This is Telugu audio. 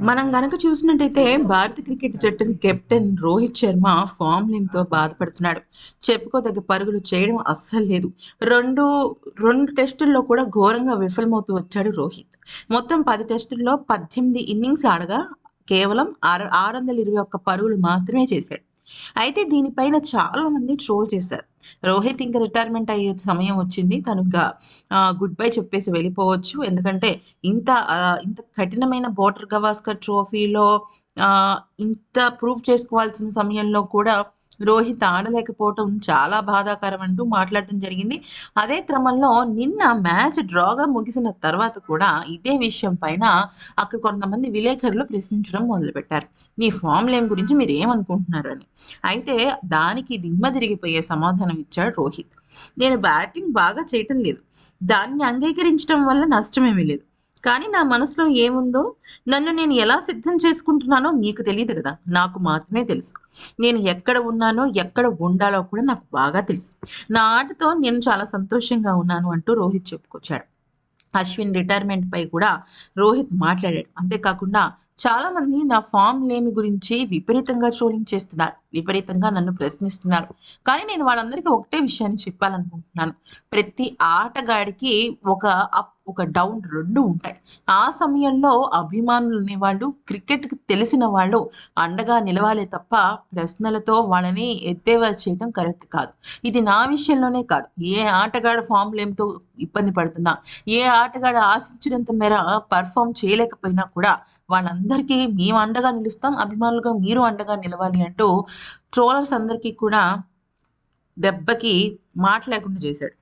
మనం గనక చూసినట్టయితే భారత క్రికెట్ జట్టు కెప్టెన్ రోహిత్ శర్మ ఫామ్తో బాధపడుతున్నాడు. చెప్పుకోదగ్గ పరుగులు చేయడం అస్సలు లేదు. రెండు రెండు టెస్టుల్లో కూడా ఘోరంగా విఫలమవుతూ వచ్చాడు రోహిత్. మొత్తం పది టెస్టుల్లో పద్దెనిమిది ఇన్నింగ్స్ ఆడగా కేవలం ఆరు ఆరు వందల ఇరవై ఒక్క పరుగులు మాత్రమే చేశాడు. అయితే దీనిపైన చాలా మంది ట్రోల్ చేశారు. రోహిత్ ఇంకా రిటైర్మెంట్ అయ్యే సమయం వచ్చింది. తను గుడ్ బై చెప్పేసి వెళ్ళిపోవచ్చు. ఎందుకంటే ఇంత ఇంత కఠినమైన బోటర్ గవాస్కర్ ట్రోఫీలో ఇంత ప్రూవ్ చేసుకోవాల్సిన సమయంలో కూడా రోహిత్ ఆడలేకపోవటం చాలా బాధాకరం అంటూ మాట్లాడటం జరిగింది. అదే క్రమంలో నిన్న మ్యాచ్ డ్రాగా ముగిసిన తర్వాత కూడా ఇదే విషయం పైన అక్కడ కొంతమంది విలేకరులు ప్రశ్నించడం మొదలుపెట్టారు. నీ ఫామ్ లేమ్ గురించి మీరు ఏమనుకుంటున్నారు? అని. అయితే దానికి దిమ్మ తిరిగిపోయే సమాధానం ఇచ్చాడు రోహిత్. నేను బ్యాటింగ్ బాగా చేయటం లేదు. దాన్ని అంగీకరించడం వల్ల నష్టమేమీ లేదు. కానీ నా మనసులో ఏముందో నన్ను నేను ఎలా సిద్ధం చేసుకుంటున్నానో మీకు తెలియదు కదా. నాకు మాత్రమే తెలుసు. నేను ఎక్కడ ఉన్నానో ఎక్కడ ఉండాలో కూడా నాకు బాగా తెలుసు. నా ఆటతో నేను చాలా సంతోషంగా ఉన్నాను అంటూ రోహిత్ చెప్పుకొచ్చాడు. అశ్విన్ రిటైర్మెంట్ పై కూడా రోహిత్ మాట్లాడాడు. అంతేకాకుండా చాలా మంది నా ఫామ్ లేమి గురించి విపరీతంగా ట్రోలింగ్ చేస్తున్నారు. విపరీతంగా నన్ను ప్రశ్నిస్తున్నారు. కానీ నేను వాళ్ళందరికీ ఒకటే విషయాన్ని చెప్పాలనుకుంటున్నాను. ప్రతి ఆటగాడికి ఒక అప్ ఒక డౌన్ రెండు ఉంటాయి. ఆ సమయంలో అభిమానులు వాళ్ళు క్రికెట్కి తెలిసిన వాళ్ళు అండగా నిలవాలే తప్ప ప్రశ్నలతో వాళ్ళని ఎత్తేవా చేయడం కరెక్ట్ కాదు. ఇది నా విషయంలోనే కాదు. ఏ ఆటగాడు ఫామ్ లేమితో ఇబ్బంది పడుతున్నా ఏ ఆటగాడు ఆశించినంత మేర పర్ఫామ్ చేయలేకపోయినా కూడా వాళ్ళందరికీ మేము అండగా నిలుస్తాం అభిమానులుగా మీరు అండగా నిలవాలి అంటూ ట్రోలర్స్ అందరికీ కూడా దెబ్బకి మాట లేకుండా చేశాడు.